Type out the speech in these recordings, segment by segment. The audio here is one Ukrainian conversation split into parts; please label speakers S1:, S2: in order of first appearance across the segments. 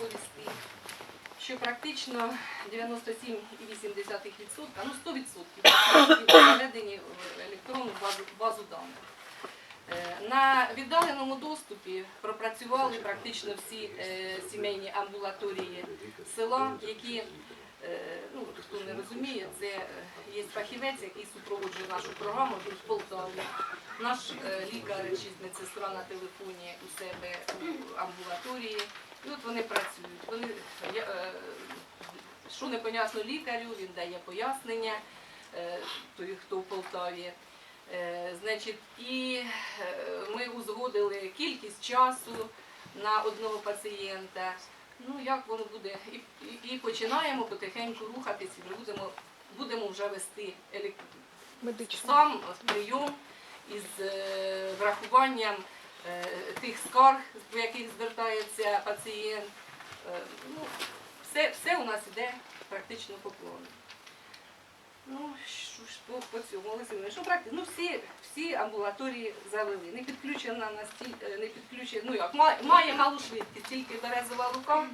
S1: доповісти, що практично 97,8%, ну 100% пацієнтів заведені в електронну базу, базу даних. Е, На віддаленому доступі пропрацювали практично всі е, сімейні амбулаторії села, які, е, ну хто не розуміє, це є фахівець, який супроводжує нашу програму в Полтаві. Наш лікар чи медсестра на телефоні у себе у амбулаторії. І от вони працюють. Вони, я, е, що непонятно лікарю, він дає пояснення, е, той, хто в Полтаві. Е, Значить, і е, ми узгодили кількість часу на одного пацієнта. Ну, як воно буде, і, і, і починаємо потихеньку рухатись, і будемо, будемо вже вести елек- сам прийом із е, врахуванням тих скарг, по яких звертається пацієнт. Е, ну, все, все у нас іде практично по плану. Ну, що ж по, по цьому, Олексій, що практи- ну всі, всі амбулаторії завели. Не підключена настіль, е, не підключена, ну як, має, має малу швидкість, тільки березова лука.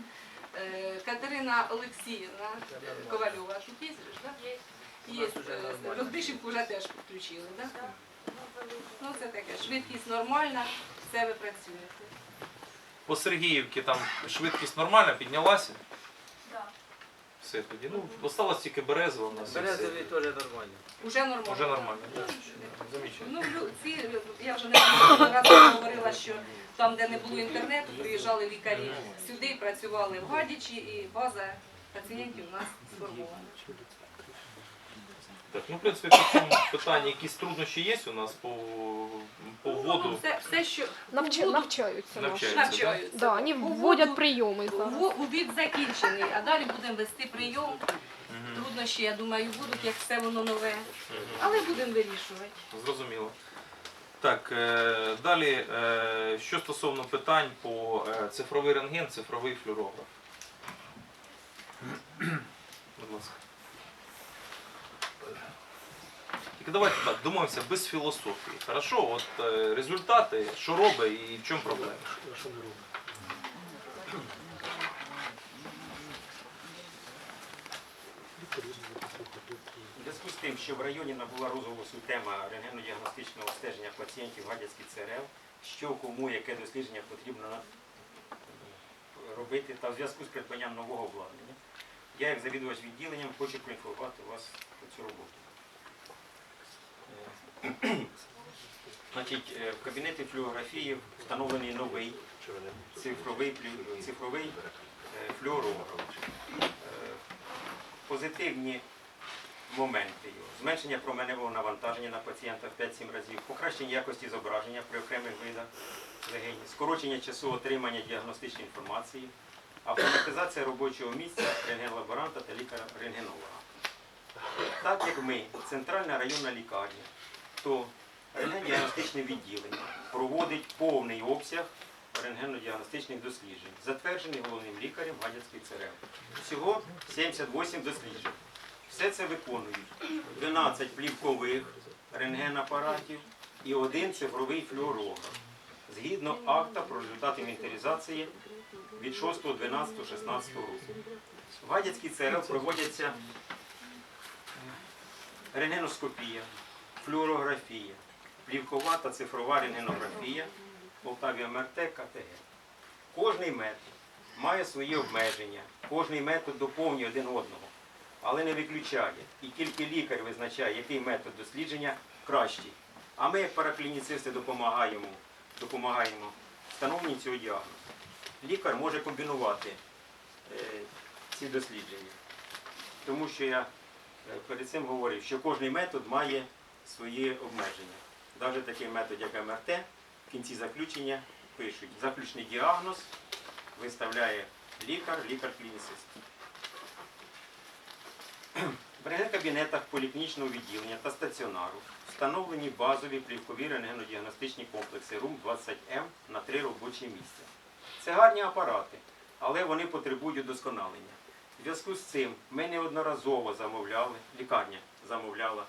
S1: Е, Катерина Олексіївна Ковальова, тут є, да? Є. Розбишівку вже теж підключили, так? Ну це таке, швидкість нормальна, все ви працюєте.
S2: По Сергіївці там швидкість нормальна, піднялася? Все тоді. Ну, осталось тільки березова у нас. і все.
S3: Березовий теж нормально.
S1: Уже нормально.
S2: Уже нормально. да. Замічательно.
S1: Ну, лю- ці, я вже не раз говорила, що там, де не було інтернету, приїжджали лікарі сюди, працювали в Гадічі, і база пацієнтів у нас сформована.
S2: Так, ну, в принципі, по цьому питанні якісь труднощі є у нас по, по
S1: Ну,
S2: вводу.
S1: все, все, що
S4: Навча-
S1: воду
S4: навчаються. наші.
S2: Навчаються.
S1: навчаються.
S4: Да, вони
S1: По
S4: вводять
S1: воду-
S4: прийоми зараз.
S1: Во- Обід закінчений, а далі будемо вести прийом. Труднощі, я думаю, будуть, як все воно нове. Але будемо вирішувати.
S2: Зрозуміло. Так, е, далі, е, що стосовно питань по е, цифровий рентген, цифровий флюорограф. Тільки давайте так, думаємося без філософії. Хорошо, от е, результати, що робить і в чому проблема?
S3: У зв'язку з тим, що в районі набула розголосу тема рентгенодіагностичного обстеження пацієнтів Гадяцький ЦРЛ, що кому яке дослідження потрібно робити, та в зв'язку з придбанням нового обладнання, я як завідувач відділенням хочу проінформувати вас про цю роботу. Е, Значить, е, в кабінеті флюорографії встановлений новий цифровий, цифровий е, флюорограф. Е, Позитивні моменти його. Зменшення променевого навантаження на пацієнта в 5-7 разів, покращення якості зображення при окремих видах легені, скорочення часу отримання діагностичної інформації, автоматизація робочого місця рентген-лаборанта та лікаря-рентгенолога. Так як ми центральна районна лікарня, то рентген-діагностичне відділення проводить повний обсяг рентгенодіагностичних досліджень, затверджений головним лікарем Гадяцький ЦРЛ. Всього 78 досліджень. Все це виконують 12 плівкових рентгенапаратів і один цифровий флюорограф. Згідно акта про результати інвентаризації від 6.12.16 року. В Гадяцькій ЦРЛ проводяться рентгеноскопія, флюорографія, плівкова та цифрова рентгенографія, Полтаві МРТ, КТГ. Кожний метод має свої обмеження, кожний метод доповнює один одного, але не виключає. І тільки лікар визначає, який метод дослідження кращий. А ми, як параклініцисти, допомагаємо, допомагаємо встановленні цього діагнозу. Лікар може комбінувати е, ці дослідження. Тому що я е, перед цим говорив, що кожний метод має свої обмеження. Навіть такий метод, як МРТ, в кінці заключення пишуть заключний діагноз, виставляє лікар, лікар-клініцист. В рентген-кабінетах поліклінічного відділення та стаціонару встановлені базові плівкові рентгенодіагностичні комплекси РУМ-20М на три робочі місця. Це гарні апарати, але вони потребують удосконалення. В зв'язку з цим ми неодноразово замовляли, лікарня замовляла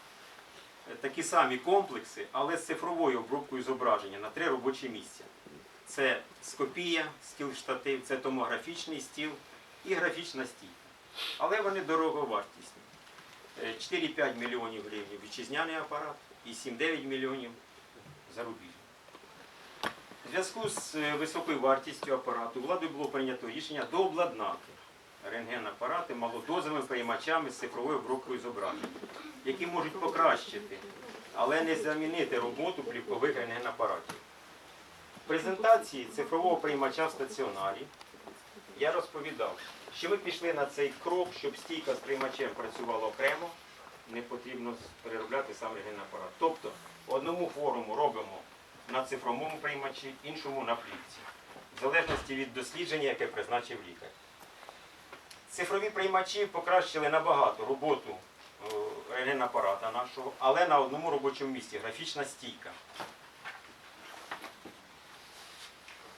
S3: такі самі комплекси, але з цифровою обробкою зображення на три робочі місця. Це скопія, стіл штатив, це томографічний стіл і графічна стійка. Але вони дороговартісні. Е, 4-5 мільйонів гривень вітчизняний апарат і 7-9 мільйонів зарубіжний. У зв'язку з е, високою вартістю апарату владою було прийнято рішення дообладнати рентген-апарати малодозовими приймачами з цифровою обробкою зображень, які можуть покращити, але не замінити роботу плівкових рентген-апаратів. В презентації цифрового приймача в стаціонарі я розповідав, що ми пішли на цей крок, щоб стійка з приймачем працювала окремо, не потрібно переробляти сам рентген-апарат. Тобто одному форуму робимо на цифровому приймачі, іншому на плівці, в залежності від дослідження, яке призначив лікар. Цифрові приймачі покращили набагато роботу е, нашого, але на одному робочому місці графічна стійка.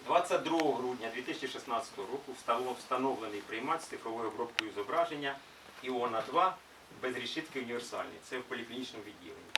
S3: 22 грудня 2016 року встановлений приймач з цифровою обробкою зображення Іона 2 без решітки універсальний. Це в поліклінічному відділенні.